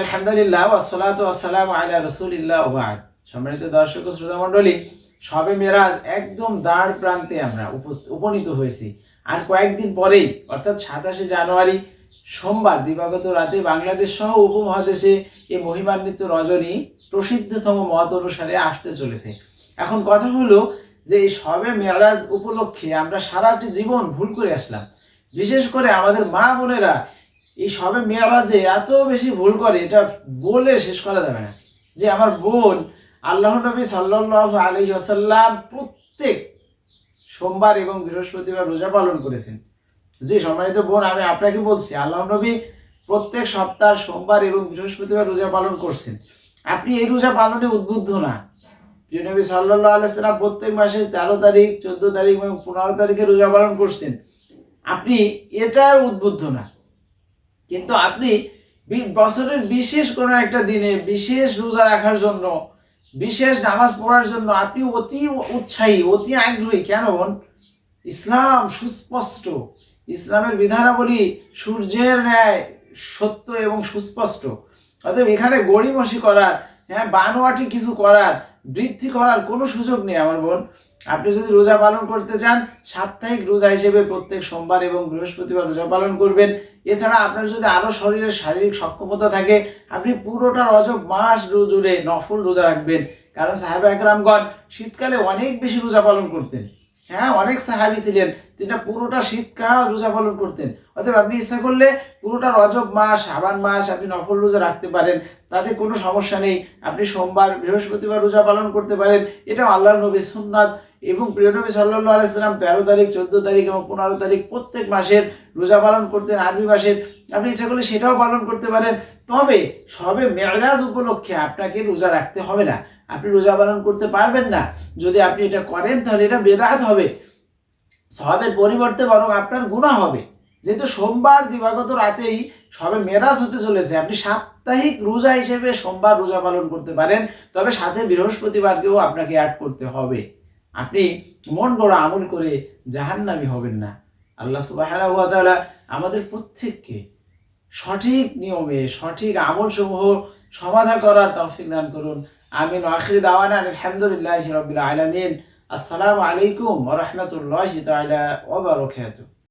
আলহামদুলিল্লাহ ওয়াসসালাত ওয়াসসালাম আলা রাসূলিল্লাহ ওয়া বা'দ। সম্মানিত দর্শক ও শ্রোতা মণ্ডলী, সবে মেরাজ একদম দাঁড় প্রান্তে আমরা উপনীত হয়েছি। আর কয়েকদিন পরেই, অর্থাৎ সাতাশে জানুয়ারি, সোমবার দিবাগত রাতে বাংলাদেশ সহ উপমহাদেশে এই মহিমান্বিত রজনী প্রসিদ্ধতম মত অনুসারে আসতে চলেছে। এখন কথা হলো যে এই সবে মেরাজ উপলক্ষে আমরা সারাটি জীবন ভুল করে আসলাম। বিশেষ করে আমাদের মা বোনেরা এই সবে মেয়ারাজে এত বেশি ভুল করে, এটা বলে শেষ করা যাবে না। যে আমার বোন আল্লাহ নবী সাল্লাহ আলী আসাল্লাম প্রত্যেক সোমবার এবং বৃহস্পতিবার রোজা পালন করেছেন। জি সম্মানিত বোন, আমি আপনাকে বলছি আল্লাহ নবী প্রত্যেক সপ্তাহ সোমবার এবং বৃহস্পতিবার রোজা পালন করছেন। আপনি এই রোজা পালনে উদ্বুদ্ধ না। প্রিয় নবী সাল্লাহ আলাইসাল্লাম প্রত্যেক মাসের তেরো তারিখ, চোদ্দ তারিখ এবং পনেরো তারিখে রোজা পালন করছেন। আপনি এটা উদ্বুদ্ধ না। কিন্তু আপনি বছরের বিশেষ কোনো একটা দিনে বিশেষ রোজা রাখার জন্য, বিশেষ নামাজ পড়ার জন্য আপনি অতি উৎসাহী, অতি আগ্রহী। কেন ইসলাম সুস্পষ্ট। ইসলামের বিধানাবলী সূর্যের ন্যায় সত্য এবং সুস্পষ্ট। অতএব এখানে গড়িমসি করার হ্যাঁ বানোয়াটি কিছু করার বৃদ্ধি করার কোনো সুযোগ নেই আমার বোন। আপনি যদি রোজা পালন করতে চান, সাপ্তাহিক রোজা হিসেবে প্রত্যেক সোমবার এবং বৃহস্পতিবার রোজা পালন করবেন। এছাড়া আপনার যদি আরও শরীরের শারীরিক সক্ষমতা থাকে, আপনি পুরোটা রজব মাস রো- জুড়ে নফল রোজা রাখবেন। কারণ সাহেব একরামগণ শীতকালে অনেক বেশি রোজা পালন করতেন। হ্যাঁ অনেক সাহাবি ছিলেন যেটা পুরোটা শীতকাল রোজা পালন করতেন। অতএব আপনি ইচ্ছা করলে পুরোটা রজব মাস সাবান মাস আপনি নফল রোজা রাখতে পারেন। তাতে কোনো সমস্যা নেই। আপনি সোমবার, বৃহস্পতিবার রোজা পালন করতে পারেন। এটা আল্লাহ নবী সুন্নাত। এবং প্রিয় নবী সাল্লাহ আলাইসালাম তেরো তারিখ, চোদ্দ তারিখ এবং পনেরো তারিখ প্রত্যেক মাসের রোজা পালন করতেন আরবি মাসের আপনি ইচ্ছা করলে সেটাও পালন করতে পারেন। তবে সবে মেরাজ উপলক্ষে আপনাকে রোজা রাখতে হবে না। আপনি রোজা পালন করতে পারবেন না। যদি আপনি এটা করেন, তাহলে এটা বেদাত হবে। সবের পরিবর্তে বরং আপনার গুণা হবে। যেহেতু সোমবার দিবাগত রাতেই সবে মেরাজ হতে চলেছে, আপনি সাপ্তাহিক রোজা হিসেবে সোমবার রোজা পালন করতে পারেন। তবে সাথে বৃহস্পতিবারকেও আপনাকে অ্যাড করতে হবে। আপনি মন গড়া আমল করে জাহান্নামি হবেন না। আল্লাহ সুবাহ আমাদের প্রত্যেককে সঠিক নিয়মে, সঠিক আমল সমূহ সমাধা করার তৌফিক দান করুন। আমিন। আখির দাওয়ানা আলহামদুলিল্লাহ রবিল আলমিন। আসসালামু আলাইকুম রহমতুল্লাহ বারাকাতুহু।